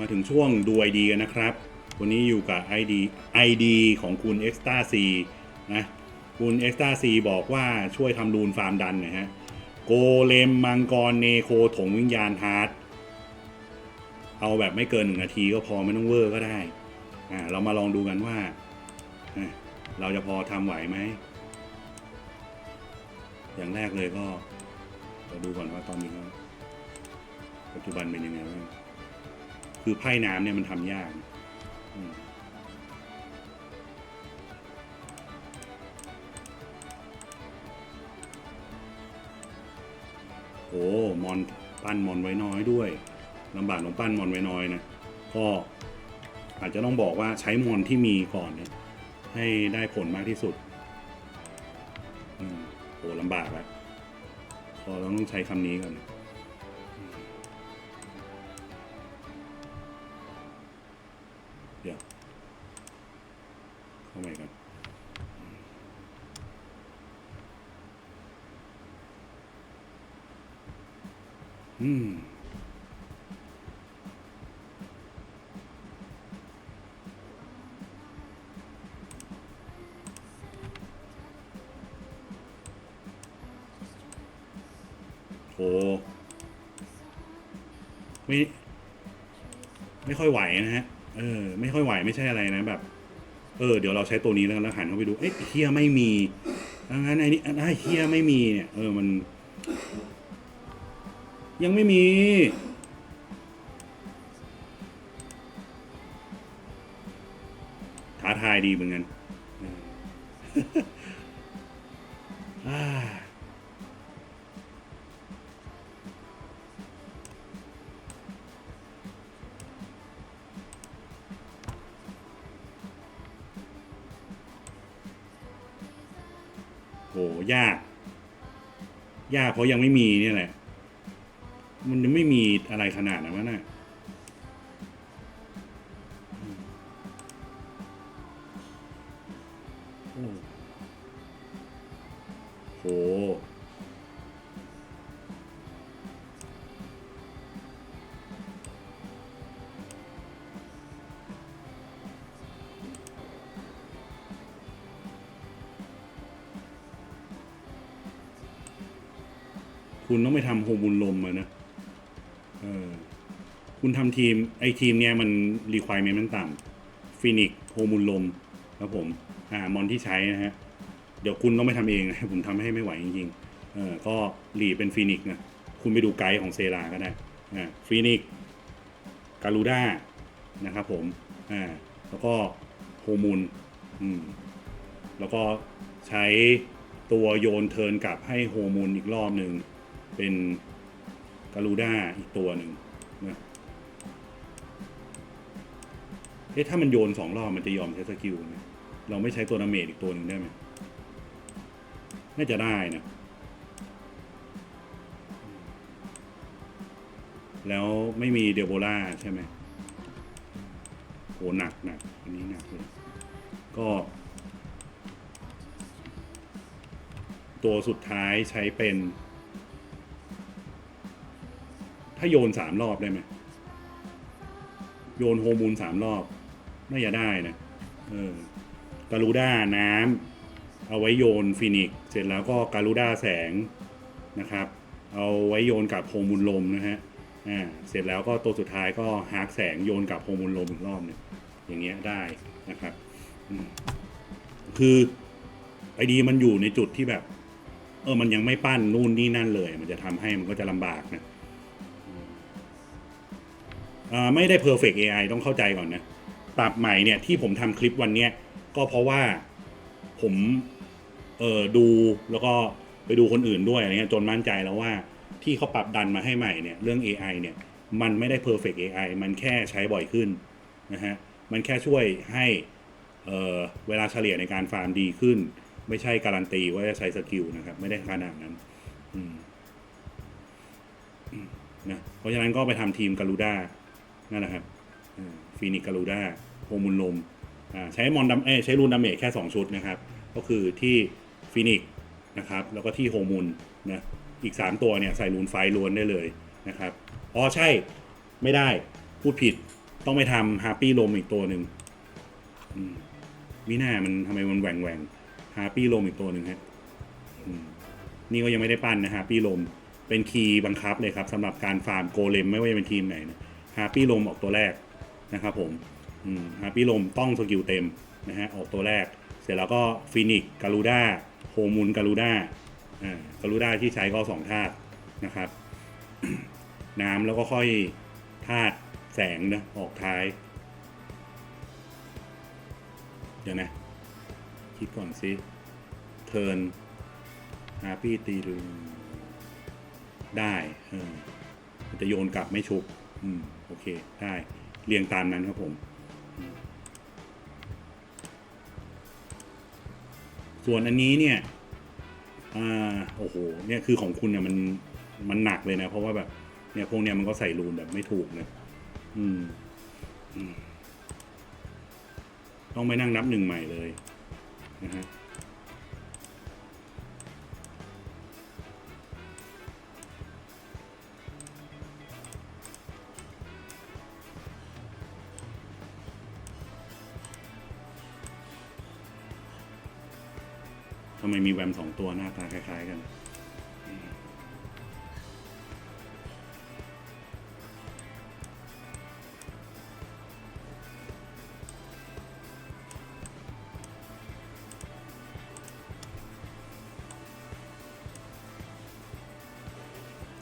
มาถึงช่วงดู ID กันนะครับ วันนี้อยู่กับ ID ID ของคุณ e x t r a C นะคุณ e x t r a C บอกว่าช่วยทำรูนฟาร์มดันนะฮะ โกเลมมังกรเนโคถงวิญญาณฮาร์ดเอาแบบไม่เกินหนึ่งนาทีก็พอไม่ต้องเวอร์ก็ได้อ่าเรามาลองดูกันว่า เราจะพอทำไหวไหม อย่างแรกเลยก็เราดูก่อนว่าตอนนี้ปัจจุบันเป็นยังไงบ้าง คือไพ่น้ำเนี่ยมันทำยากโอ้มอนปั้นมอนไว้น้อยด้วยลำบากตรงปั้นมอนไว้น้อยนะก็อาจจะต้องบอกว่าใช้มอนที่มีก่อนเนี่ยให้ได้ผลมากที่สุดอืมโหลำบากแล้วพอเราต้องใช้คำนี้ก่อน อืมโหไม่ไม่ค่อยไหวนะฮะ เออ ไม่ค่อยไหวไม่ใช่อะไรนะแบบ เออ เดี๋ยวเราใช้ตัวนี้แล้วแล้วหันเข้าไปดู เอ๊ะเฮียไม่มีดังนั้นไอ้นี่ไอ้เฮียไม่มีเนี่ย เออ มัน ยังไม่มี ท้าทายดีเหมือนกันโหยาก ยากเพราะยังไม่มีเนี่ยแหละ มันยังไม่มีอะไรขนาดนั้นนะโอ้โหคุณต้องไปทำโฮมูลลมมานะ คุณทำทีมไอทีมเนี้ยมันรีคว i เมนต์มันต่ำฟินิกโฮมูลลมครับผมอ่ามอนที่ใช้นะฮะ เดี๋ยวคุณต้องไปทำเองนะ ผมทำให้ไม่ไหวจริงๆเออก็รีเป็นฟินิกนะ คุณไปดูไกด์ของเซราก็ได้อ่าฟินิกการูด้านะครับผมอ่าแล้วก็โฮมูลอืมแล้วก็ใช้ตัวโยนเทิร์นกลับให้โฮมูลอีกรอบหนึ่งเป็น การูด้าอีกตัวหนึ่งนะเอ๊ะถ้ามันโยนสองรอบมันจะยอมใช้สกิลไหมเราไม่ใช้ตัวดาเมจอีกตัวหนึ่งได้ไหมน่าจะได้นะ แล้วไม่มีเดโบล่าใช่ไหมโหหนักหนักอันนี้หนักเลยก็ ตัวสุดท้ายใช้เป็น ถ้าโยนสามรอบได้ไหมโยนโฮมูลสามรอบ น่าจะได้นะ เออการูด้าน้ำเอาไว้โยนฟินิกซ์เสร็จแล้วก็การูด้าแสงนะครับ เอาไว้โยนกับโฮมูลลมนะฮะอ่าเสร็จแล้วก็ตัวสุดท้ายก็ฮาร์กแสงโยนกับโฮมูลลมอีกรอบหนึงอย่างเงี้ยได้นะครับคือไอดีมันอยู่ในจุดที่แบบ เออมันยังไม่ปั้นนู่นนี่นั่นเลย มันจะทำให้มันก็จะลำบากนะ ไม่ได้ perfect AI ต้องเข้าใจก่อนนะปรับใหม่เนี่ยที่ผมทำคลิปวันเนี้ยก็เพราะว่าผมเออดูแล้วก็ไปดูคนอื่นด้วยอะไรเงี้ยจนมั่นใจแล้วว่าที่เขาปรับดันมาให้ใหม่เนี่ยเรื่อง AI เนี่ยมันไม่ได้ perfect AI มันแค่ใช้บ่อยขึ้นนะฮะมันแค่ช่วยให้เเวลาเฉลี่ยในการฟาร์มดีขึ้น ไม่ใช่การันตีว่าจะใช้สกิลนะครับ ไม่ได้ขนาดนั้นนะเพราะฉะนั้นก็ไปทำทีมการูด้า นั่นแหละครับฟีนิการูด้าโฮมุลลมใช้มอนดัมเอใช้รูนดาเมจแค่ 2 ชุดนะครับ ก็คือที่ฟีนิกนะครับ แล้วก็ที่โฮมุลนะอีก 3 ตัวเนี่ยใส่รูนไฟล้วนได้เลยนะครับอ๋อใช่ไม่ได้พูดผิดต้องไปทำฮาร์ปี้ลมอีกตัวหนึ่งมิน่ามันทำไมมันแหว่งแหว่งฮาร์ปี้ลมอีกตัวหนึ่งฮะนี่ก็ยังไม่ได้ปั้นนะฮาร์ปี้ลมเป็นคีย์บังคับเลยครับสำหรับการฟาร์มโกเลมไม่ว่าจะเป็นทีมไหนนะ ฮาร์ปี้ลมออกตัวแรกนะครับผมฮาร์ปี้ลมต้องสกิลเต็มนะฮะออกตัวแรก เสร็จแล้วก็ฟินิกกาลูด้าโฮมุนกาลูด้ากาลูด้าที่ใช้ก็สองธาตุนะครับ น้ำแล้วก็ค่อยธาตุแสงนะออกท้าย เดี๋ยวนะ คิดก่อนสิเทิร์นฮาร์ปี้ตีดูได้มันจะโยนกลับไม่ชุบ อืม โอเค ได้เรียงตามนั้นครับผม ส่วนอันนี้เนี่ยอ่าโอ้โห เนี่ยคือของคุณเนี่ยมันมันหนักเลยนะ เพราะว่าแบบเนี่ยพวกเนี้ยมันก็ใส่รูนแบบไม่ถูกนะอืมอืมต้องไปนั่งนับหนึ่งใหม่เลยนะฮะ ทำไมมีแวมสองตัวหน้าตาคล้ายๆกัน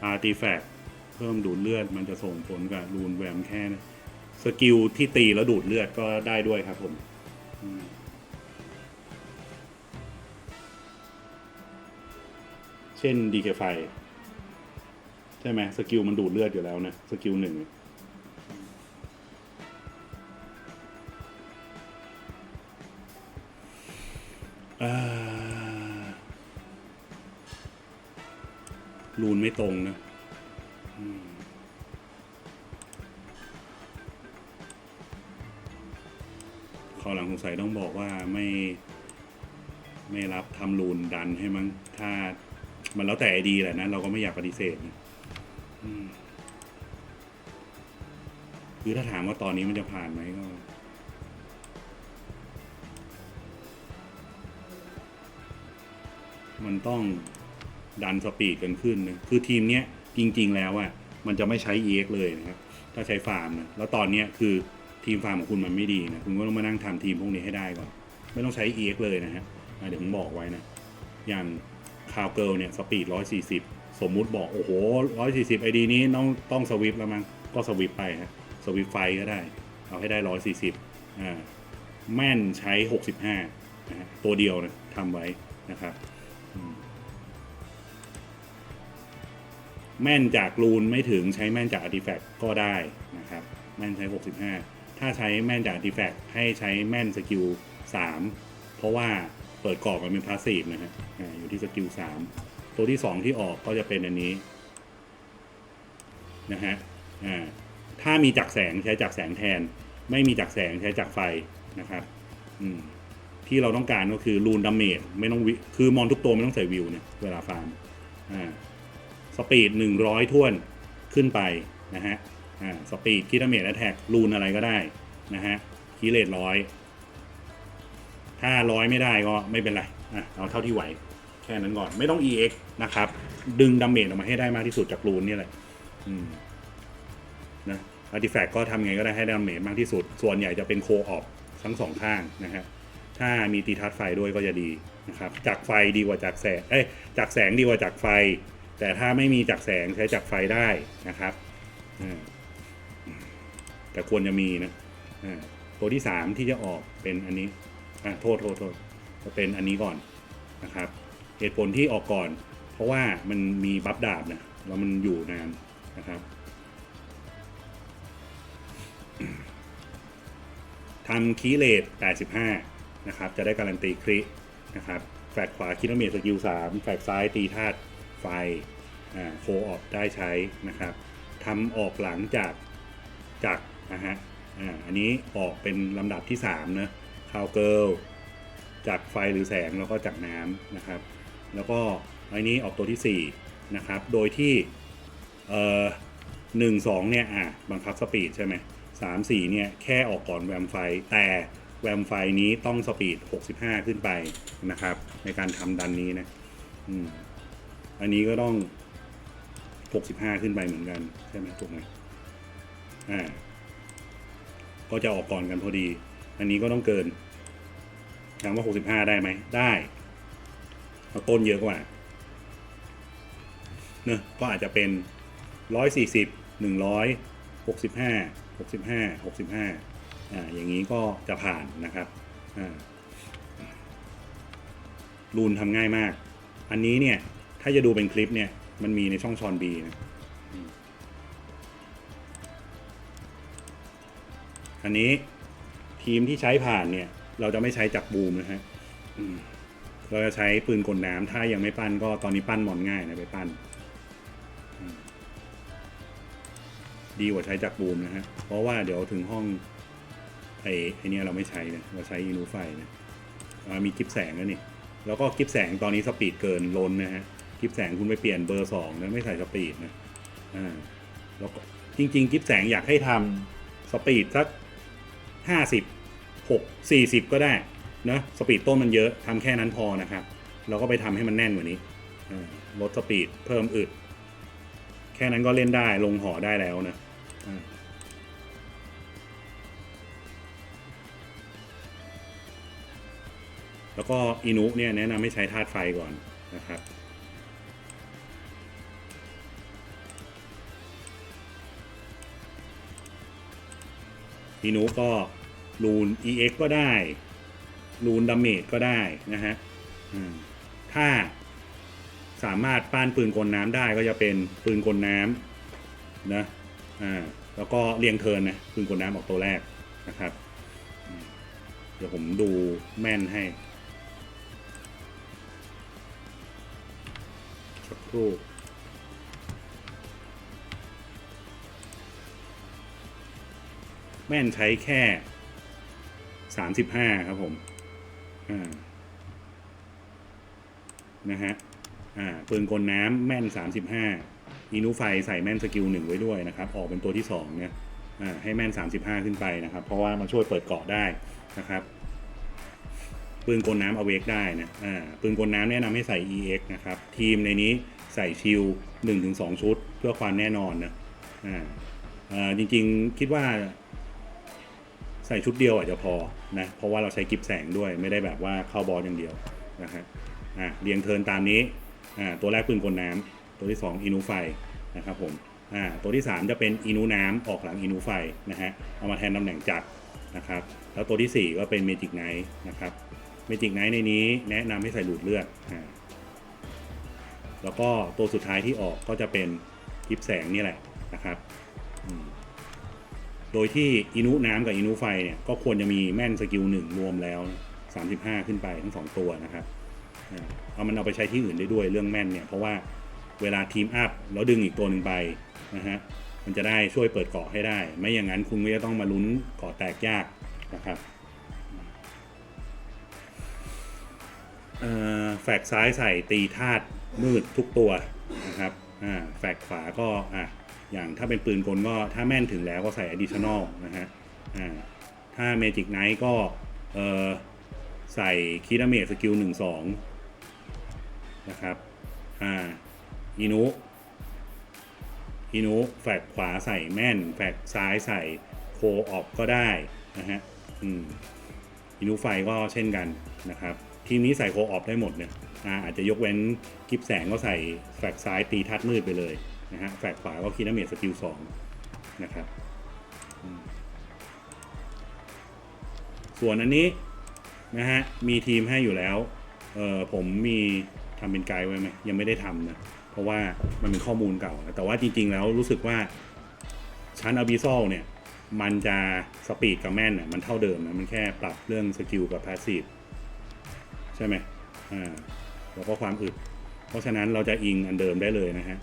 อาร์ติแฟกเพิ่มดูดเลือดมันจะส่งผลกับรูนแวมแค่นะสกิลที่ตีแล้วดูดเลือดก็ได้ด้วยครับผม อืม เช่นดีเคไฟใช่ไหมสกิลมันดูดเลือดอยู่แล้วนะสกิลหนึ่งรูนไม่ตรงนะอขอหลังสงสัยต้องบอกว่าไม่ ไม่รับทำรูนดันให้มั้งถ้า มันแล้วแต่ไอดีแหละนะ เราก็ไม่อยากปฏิเสธนะคือถ้าถามว่าตอนนี้มันจะผ่านไหมก็ มันต้องดันสปีดกันขึ้นนะคือทีมเนี้ยจริง ๆ แล้วอะ่ะมันจะไม่ใช้ EX เลยนะครับ ถ้าใช้ฟาร์มนะแล้วตอนเนี้ยคือทีมฟาร์มของคุณมันไม่ดีนะคุณก็ต้องมานั่งทำทีมพวกนี้ให้ได้ก่อน ไม่ต้องใช้ EX เลยนะฮะเดี๋ยวผมบอกไว้นะ อย่างาวเกิลเนี่ยสปีดร้อยสี่สิบสมมุติบอกโอ้โหร้อยสี่สิบไอดีนี้ต้องต้องสวิปแล้วมั้งก็สวิปไปฮะสวิปไฟก็ได้ เอาให้ได้ร้อยสี่สิบอ่าแม่นใช้หกสิบห้านะฮะตัวเดียวนะทำไว้นะครับแม่นจากรูนไม่ถึงใช้แม่นจากอาร์ติแฟกต์ก็ได้นะครับ แม่นใช้ 65 ถ้าใช้แม่นจากอาร์ติแฟกต์ให้ใช้แม่นสกิล 3 เพราะว่า เปิดกรอบมันเป็นพาสซีฟนะฮะอ่าอยู่ที่สกิล3ตัวที่2ที่ออกก็จะเป็นอันนี้นะฮะอ่าถ้ามีจักแสงใช้จักแสงแทน ไม่มีจักแสงใช้จักไฟนะครับอืมที่เราต้องการก็คือรูนดาเมจไม่ต้องวิคือมอนทุกตัวไม่ต้องใส่วิวเนี่ยเวลาฟาร์มอ่าสปีดหนึ่งร้อยท่วนขึ้นไปนะฮะอ่าสปีดคิดเมจแอทแท็กรูนอะไรก็ได้นะฮะคีเลตร้อย ถ้าร้อยไม่ได้ก็ไม่เป็นไรอะเอาเท่าที่ไหว แค่นั้นก่อนไม่ต้อง EX นะครับ ดึงดาเมจออกมาให้ได้มากที่สุดจากรูนนี่แหละนะอาร์ติแฟกก็ทำไงก็ได้ให้ดาเมจมากที่สุด ส่วนใหญ่จะเป็นโคออฟทั้งสองข้างนะฮะถ้ามีตีทัดไฟด้วยก็จะดีนะครับจากไฟดีกว่าจากแสงเอ้ยจากแสงดีกว่าจากไฟ แต่ถ้าไม่มีจากแสงใช้จากไฟได้นะครับแต่ควรจะมีนะตัวที่สามที่จะออกเป็นอันนี้ อ่าโทษโทษโทษจะเป็นอันนี้ก่อนนะครับ เหตุผลที่ออกก่อน เพราะว่ามันมีบัฟดาบนะแล้วมันอยู่นานนะครับทำคีย์เลท85 นะครับ จะได้การันตีครินะครับแฟดขวาคิโนเมตรสกิล3แฟดซ้ายตีธาตุไฟอ่าโคออกได้ใช้นะครับทำออกหลังจากจากนะฮะอ่าอันนี้ออกเป็นลำดับที่3เนะ คาวเกิลจากไฟหรือแสงแล้วก็จากน้ำนะครับ แล้วก็อันนี้ออกตัวที่4นะครับโดยที่เอ่อหนึ่งสองเนี่ยอะบังคับสปีดใช่ไหมสามสี่เนี่ยแค่ออกก่อนแวมไฟแต่แวมไฟนี้ต้องสปีดหกสิบห้าขึ้นไปนะครับ ในการทำดันนี้นะอืมอันนี้ก็ต้องหกสิบห้าขึ้นไปเหมือนกัน ใช่ไหมถูกไหมอ่าก็จะออกก่อนกันพอดี อันนี้ก็ต้องเกินถามว่าหกสิบห้าได้ไหมได้เอาต้นเยอะกว่าเนอะก็อาจจะเป็นร้อยสี่สิบหนึ่งร้อยหกสิบห้าหกสิบห้าหกสิบห้าอ่าอย่างนี้ก็จะผ่านนะครับอ่ารูนทำง่ายมาก อันนี้เนี่ย ถ้าจะดูเป็นคลิปเนี่ย มันมีในช่องชอนบีนะอืมอันนี้ ทีมที่ใช้ผ่านเนี่ย เราจะไม่ใช้จักรบูมนะฮะเราจะใช้ปืนกลน้ำถ้ายังไม่ปั้นก็ตอนนี้ปั้นมอนง่ายนะไปปั้น ดีกว่าใช้จักรบูมนะฮะ เพราะว่าเดี๋ยวถึงห้องไอ้ไอ้เนี่ยเราไม่ใช้นะเราใช้อินูไฟนะมีกิฟแสงแล้วนี่แล้วก็กิฟแสงตอนนี้สปีดเกินล้นนะฮะกิฟแสงคุณไปเปลี่ยนเบอร์สองนะไม่ใส่สปีดนะอ่าแล้วก็จริง ๆ กิฟแสงอยากให้ทำสปีดสัก ห้าสิบหกสี่สิบก็ได้นะสปีดต้นมันเยอะทำแค่นั้นพอนะครับ เราก็ไปทำให้มันแน่นกว่านี้ลดสปีดเพิ่มอึด แค่นั้นก็เล่นได้ลงหอได้แล้วนะแล้วก็อินุเนี่ยแนะนำให้ใช้ธาตุไฟก่อนนะครับอินุก็ รูน EX ก็ได้ รูนดาเมจก็ได้นะฮะถ้าสามารถป้านปืนกลน้ำได้ก็จะเป็นปืนกลน้ำนะอ่าแล้วก็เรียงเทิร์นนะปืนกลน้ำออกตัวแรกนะครับ เดี๋ยวผมดูแม่นให้สักครู่แม่นใช้แค่ สามสิบห้าครับผมอ่านะฮะอ่าปืนกลน้ำแม่นสามสิบห้าอินูไฟใส่แม่นสกิลหนึ่งไว้ด้วยนะครับ ออกเป็นตัวที่สองเนี่ยอ่าให้แม่นสามสิบห้าขึ้นไปนะครับ เพราะว่ามันช่วยเปิดเกาะได้นะครับปืนกลน้ำเอาเวกได้นะอ่าปืนกลน้ำแนะนำให้ใส่ EX นะครับ ทีมในนี้ใส่ชิลหนึ่งถึงสองชุด เพื่อความแน่นอนนะอ่าจริงๆคิดว่าใส่ชุดเดียวอาจจะพอ นะเพราะว่าเราใช้กิฟแสงด้วยไม่ได้แบบว่าเข้าบอลอย่างเดียวนะฮะอะเรียงเทินตามนี้อ่าตัวแรกปืนกลน้ำตัวที่ 2 อินูไฟนะครับผมอ่าตัวที่ 3 จะเป็นอินูน้ำออกหลังอินูไฟนะฮะเอามาแทนตำแหน่งจักรนะครับแล้วตัวทีสี่4 ก็เป็นเมจิกไนท์นะครับเมจิกไนท์ในนี้แนะนำให้ใส่หลูดเลือดอ่าแล้วก็ตัวสุดท้ายที่ออกก็จะเป็นกิฟแสงนี่แหละนะครับ โดยที่อินุน้ำกับอินุไฟเนี่ยก็ควรจะมีแม่นสกิลหนึ่งรวมแล้วสามสิบห้าขึ้นไปทั้งสองตัวนะครับเอามันเอาไปใช้ที่อื่นได้ด้วยเรื่องแม่นเนี่ยเพราะว่าเวลาทีมอัพแล้วดึงอีกตัวหนึ่งไปนะฮะมันจะได้ช่วยเปิดเกาะให้ได้ ไม่อย่างนั้นคุณก็จะต้องมาลุ้นเกาะแตกยากนะครับแฝกซ้ายใส่ตีธาตุมืดทุกตัวนะครับแฝกขวาก็อะ อย่างถ้าเป็นปืนกลก็ถ้าแม่นถึงแล้วก็ใส่ additional นะฮะอ่าถ้า Magic Knight ก็เออใส่คิดาเมจสกิลหนึ่งสองนะครับอ่าอินุอินุแฟกขวาใส่แม่น แฟกซ้ายใส่โคออฟก็ได้นะฮะอืมอินุไฟก็เช่นกันนะครับ ทีมนี้ใส่โคออฟได้หมดเนี่ยอ่าอาจจะยกเว้นกิฟแสงก็ใส่แฟกซ้ายตีทัดมืดไปเลย นะฮะแฟกขวาก็คีดาเมจสกิลสองนะครับ ส่วนอันนี้นะฮะมีทีมให้อยู่แล้ว เออผมมีทำเป็นไกด์ไว้ไหมยังไม่ได้ทำนะ เพราะว่ามันเป็นข้อมูลเก่านะแต่ว่าจริง ๆ แล้วรู้สึกว่าชั้นอ b บิซ a ลเนี่ย มันจะสปีดกับแม่นเนี่ยมันเท่าเดิมนะ มันแค่ปรับเรื่องสกิลกับพาสซีฟใช่ไหมอ่าแล้วก็ความอึดเพราะฉะนั้นเราจะอิงอันเดิมได้เลยนะฮะ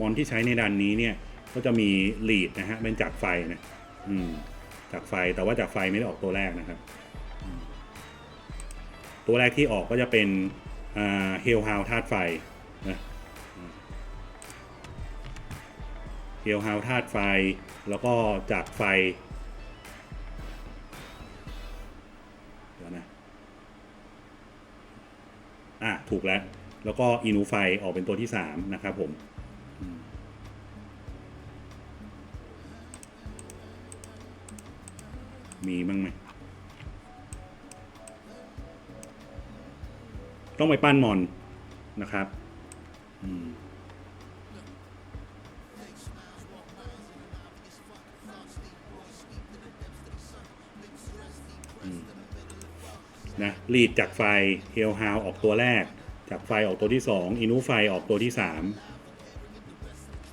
มอนที่ใช้ในดันนี้เนี่ยก็จะมีลีดนะฮะเป็นจากไฟนะอืมจากไฟแต่ว่าจากไฟไม่ได้ออกตัวแรกนะครับ ตัวแรกที่ออกก็จะเป็นเฮลฮาวธาตุไฟนะเฮลฮาวธาตุไฟแล้วก็จากไฟเดี๋ยวนะอะถูกแล้ว แล้วก็อินูไฟออกเป็นตัวที่สามนะครับผม มีบ้างไหมต้องไปปั้นมอนนะครับนะรีดจากไฟเฮลฮาวออกตัวแรก จากไฟออกตัวที่สองอินูไฟออกตัวที่สาม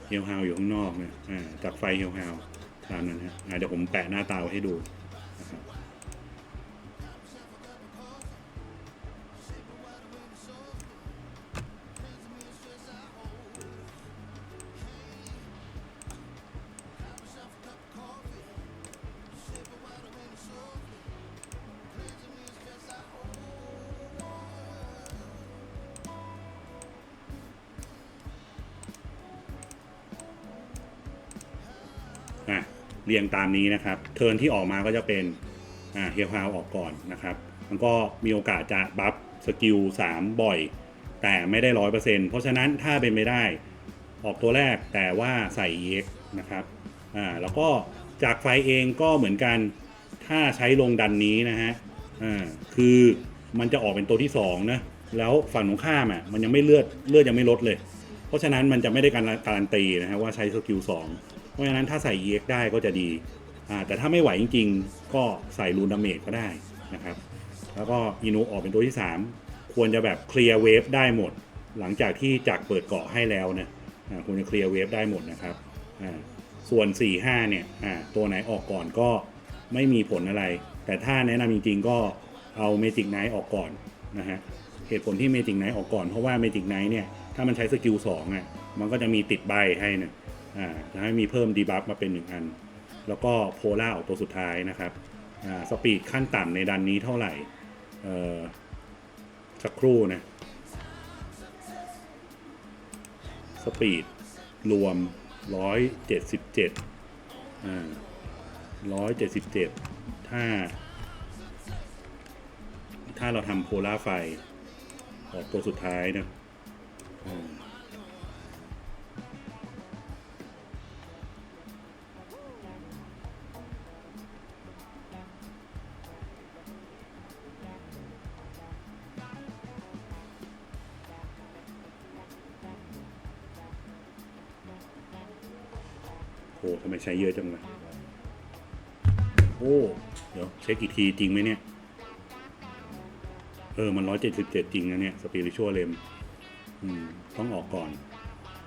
เฮลฮาวอยู่ข้างนอกเนี่ยจากไฟเฮลฮาวตามนั้นฮะเดี๋ยวผมแปะหน้าตาไว้ให้ดู เรียงตามนี้นะครับ เทิร์นที่ออกมาก็จะเป็นเฮลฮาวออกก่อนนะครับ มันก็มีโอกาสจะบัฟสกิล3บ่อย แต่ไม่ได้ร้อยเปอร์เซ็นต์เพราะฉะนั้นถ้าเป็นไม่ได้ออกตัวแรกแต่ว่าใส่ EX นะครับอ่าแล้วก็จากไฟเองก็เหมือนกันถ้าใช้ลงดันนี้นะฮะอ่าคือมันจะออกเป็นตัวที่2นะแล้วฝั่งตรงข้ามอะมันยังไม่เลือดเลือดยังไม่ลดเลย เพราะฉะนั้นมันจะไม่ได้การการันตีนะฮะว่าใช้สกิล2 ราะฉะนั้นถ้าใส่ EX ได้ก็จะดีแต่ถ้าไม่ไหวจริง ๆ ก็ใส่รูนดาเมจก็ได้นะครับ แล้วก็อินุออกเป็นตัวที่ 3 ควรจะแบบเคลียร์เวฟได้หมด หลังจากที่จักรเปิดเกาะให้แล้วนี่ยอ่าควรจะเคลียร์เวฟได้หมดนะครับส่วน 4 5 เนี่ยตัวไหนออกก่อนก็ไม่มีผลอะไร แต่ถ้าแนะนำจริง ๆ ก็เอาเมจิกไนท์ออกก่อนนะฮะเหตุผลที่เมจิกไนท์ออกก่อนเพราะว่าเมจิกไนท์เนี่ยถ้ามันใช้สกิล2อะมันก็จะมีติดใบให้นี่ย อ่าจะให้มีเพิ่มดีบัฟมาเป็นหนึ่งอัน แล้วก็โพล่าออกตัวสุดท้ายนะครับอ่าสปีดขั้นต่ำในดันนี้เท่าไหร่เอ่อสักครู่นะสปีดรวม 177อ่า177 ถ้า ถ้าเราทำโพล่าไฟออกตัวสุดท้ายนะอืม ใช้เยอะจังเลยโอ้ เดี๋ยวเช็คอีกทีจริงไหมเนี่ย เออ มันร้อยเจ็ดสิบเจ็ดจริงนะเนี่ยสปีริชัวเลมอืมต้องออกก่อน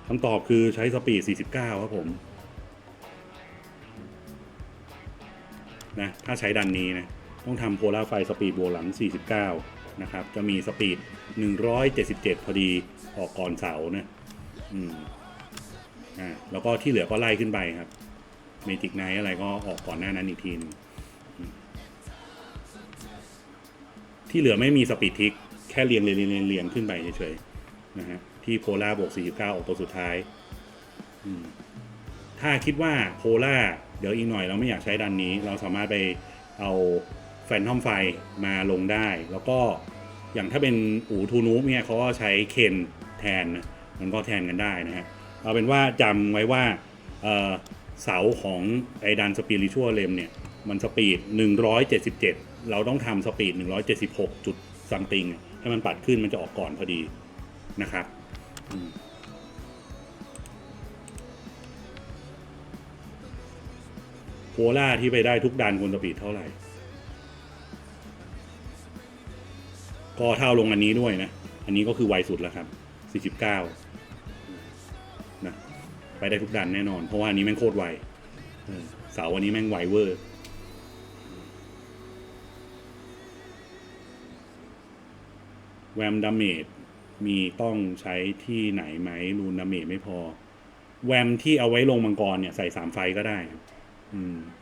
คำตอบคือใช้สปีด49ครับผม นะ ถ้าใช้ดันนี้นะ ต้องทำโพลาไฟสปีดบวกหลัง 49 นะครับ จะมีสปีด 177 พอดีออกก่อนเสานะ อืม อ่า แล้วก็ที่เหลือก็ไล่ขึ้นไปครับ เมจิกไนท์อะไรก็ออกก่อนหน้านั้นอีกทีนึงที่เหลือไม่มีสปีดทิกแค่เรียงเรียงเรียงเรียงเรียงขึ้นไปเฉยๆนะฮะที่โพล่าบวก 49 ออกตัวสุดท้าย ถ้าคิดว่าโพล่าเดี๋ยวอีกหน่อยเราไม่อยากใช้ดันนี้ เราสามารถไปเอาแฟนทอมไฟมาลงได้ แล้วก็อย่างถ้าเป็นอูทูนูเนี่ยเขาก็ใช้เคนแทนนะมันก็แทนกันได้นะฮะ เอาเป็นว่าจำไว้ว่า เสาของไอดันสปีริชัวเลมเนี่ย มันสปีด 177 เราต้องทำสปีด 176 จุดซัมติงให้มันปัดขึ้นมันจะออกก่อนพอดีนะครับโพล่าที่ไปได้ทุกดันควรสปีดเท่าไหร่ ก็เท่าลงอันนี้ด้วยนะ อันนี้ก็คือไวสุดแล้วครับ 49 ไปได้ทุกดันแน่นอน เพราะว่าอันนี้แม่งโคตรไวเสาวันนี้แม่งไวเวอร์แวมดาเมจมีต้องใช้ที่ไหนไหมรูนดาเมจไม่พอ แวมที่เอาไว้ลงมังกรเนี่ยใส่สามไฟก็ได้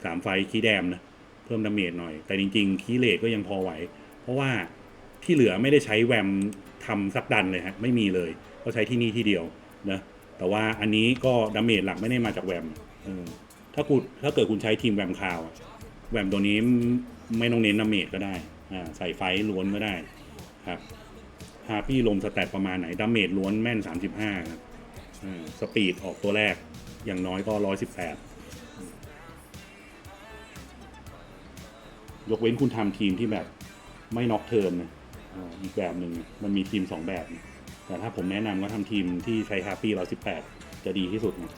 สามไฟคีแดมนะเพิ่มดาเมจหน่อย แต่จริง ๆ คีเลทก็ยังพอไหว เพราะว่าที่เหลือไม่ได้ใช้แวมทำซักดันเลยฮะ ไม่มีเลย ก็ใช้ที่นี่ที่เดียวนะ แต่ว่าอันนี้ก็ดาเมจหลักไม่ได้มาจากแวมเออถ้าคุณถ้าเกิดคุณใช้ทีมแวมคาวแวมตัวนี้ไม่ต้องเน้นดาเมจก็ได้อ่าใส่ไฟล้วนก็ได้ครับฮาปี้ลมสแตทประมาณไหนดาเมจล้วนแม่น 35ครับอ่าสปีดออกตัวแรกอย่างน้อยก็ 118 ยกเว้นคุณทำทีมที่แบบไม่น็อกเทิร์นนะอีกแบบหนึ่งมันมีทีมสองแบบนะ แต่ถ้าผมแนะนำก็ทำทีมที่ใช้ฮาปี้ร้อยสิบแปดจะดีที่สุดนะ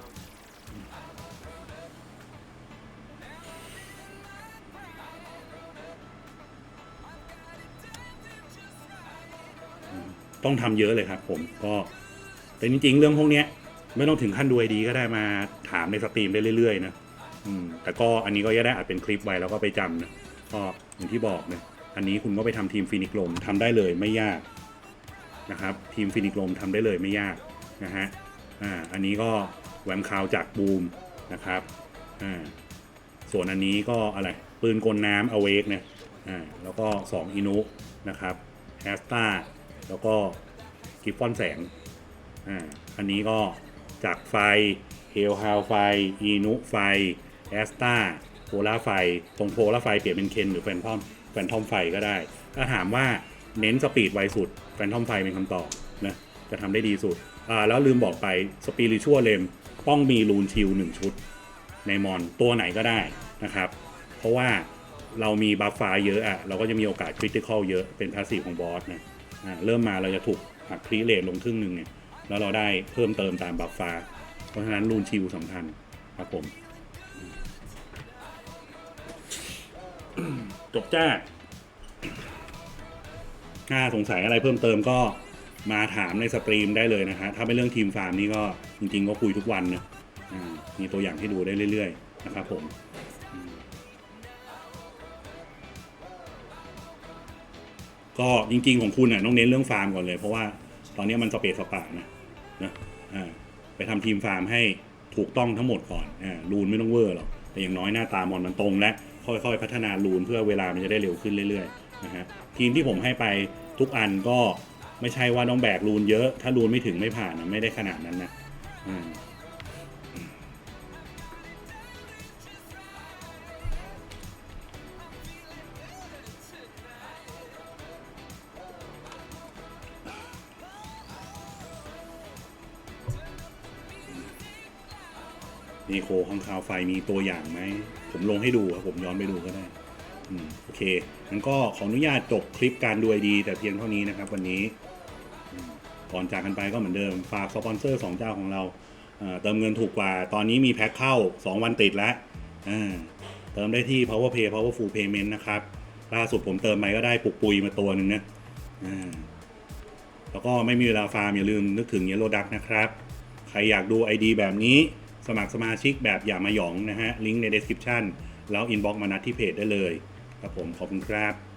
ต้องทำเยอะเลยครับผมก็แต่จริง ๆ เรื่องพวกนี้ไม่ต้องถึงขั้นดูไอดีก็ได้มาถามในสตรีมได้เรื่อยๆนะอืมแต่ก็อันนี้ก็จะได้อัดเป็นคลิปไว้แล้วก็ไปจำนะก็อย่างที่บอกเนี่ยอันนี้คุณก็ไปทำทีมฟินิกลมทำได้เลยไม่ยาก นะครับทีมฟินิกลมทำได้เลยไม่ยากนะฮะอ่าอันนี้ก็แหวมคาวจากบูมนะครับอ่าส่วนอันนี้ก็อะไรปืนกลน้ำอเวกเนี่ยอ่าแล้วก็2อินุนะครับแฮสตาแล้วก็กิฟฟอนแสงอ่าอันนี้ก็จากไฟเฮลฮาวไฟอีนุไฟแอสตาโพลาไฟตรงโพลาไฟเปลี่ยนเป็นเคนหรือแฟนทอมแฟนทอมไฟก็ได้ ถ้าถามว่าเน้นสปีดไวสุด แฟนทอมไฟเป็นคำตอบนะจะทำได้ดีสุดอ่าแล้วลืมบอกไปสปีริชัวเลมต้องมีรูนชิลหนึ่งชุด ในมอนตัวไหนก็ได้นะครับ เพราะว่าเรามีบัฟฟ้าเยอะอะเราก็จะมีโอกาสคริติคอลเยอะเป็นพาสซีฟของบอสนะอ่าเริ่มมาเราจะถูกหักครีเลทลงครึ่งหนึ่งเนี่ยแล้วเราได้เพิ่มเติมตามบัฟฟ้า เพราะฉะนั้นรูนชิลสำคัญครับผม จบจ้า ถ้าสงสัยอะไรเพิ่มเติมก็มาถามในสตรีมได้เลยนะฮะถ้าเป็นเรื่องทีมฟาร์มนี่ก็จริง ๆ ก็คุยทุกวันนะมีตัวอย่างให้ดูได้เรื่อย ๆ นะครับผมก็จริง ๆ ของคุณน่ะต้องเน้นเรื่องฟาร์มก่อนเลย เพราะว่าตอนนี้มันสเปซสปานะนะไปทำทีมฟาร์มให้ถูกต้องทั้งหมดก่อนอ่ารูนไม่ต้องเวอร์หรอกแต่อย่างน้อยหน้าตามอนมันตรงและค่อยๆ พัฒนารูนเพื่อเวลามันจะได้เร็วขึ้นเรื่อย ๆ นะฮะทีมที่ผมให้ไปทุกอันก็ไม่ใช่ว่าต้องแบกรูนเยอะ ถ้ารูนไม่ถึงไม่ผ่านนะไม่ได้ขนาดนั้นนะนี่โคข้างคาวไฟมีตัวอย่างไหม ผมลงให้ดูครับผมย้อนไปดูก็ได้ อืมโอเคงั้นก็ขออนุญาตจบคลิปการดูไอดี แต่เพียงเท่านี้นะครับ วันนี้อืมก่อนจากกันไปก็เหมือนเดิมฝากสปอนเซอร์สองเจ้าของเราเอ่อเติมเงินถูกกว่า ตอนนี้มีแพ็คเข้า 2 วันติดแล้วอ่าเติมได้ที่ powerpay powerful payment นะครับล่าสุดผมเติมไปก็ได้ปุกปุยมาตัวหนึ่งนะอ่า แล้วก็ไม่มีเวลาฟาร์มอย่าลืมนึกถึงเยลโลดักนะครับ ใครอยากดู ID แบบนี้สมัครสมาชิกแบบอย่ามาหยองนะฮะ ลิงก์ใน description แล้ว inbox มานัดที่เพจได้เลย ครับผมขอบคุณครับ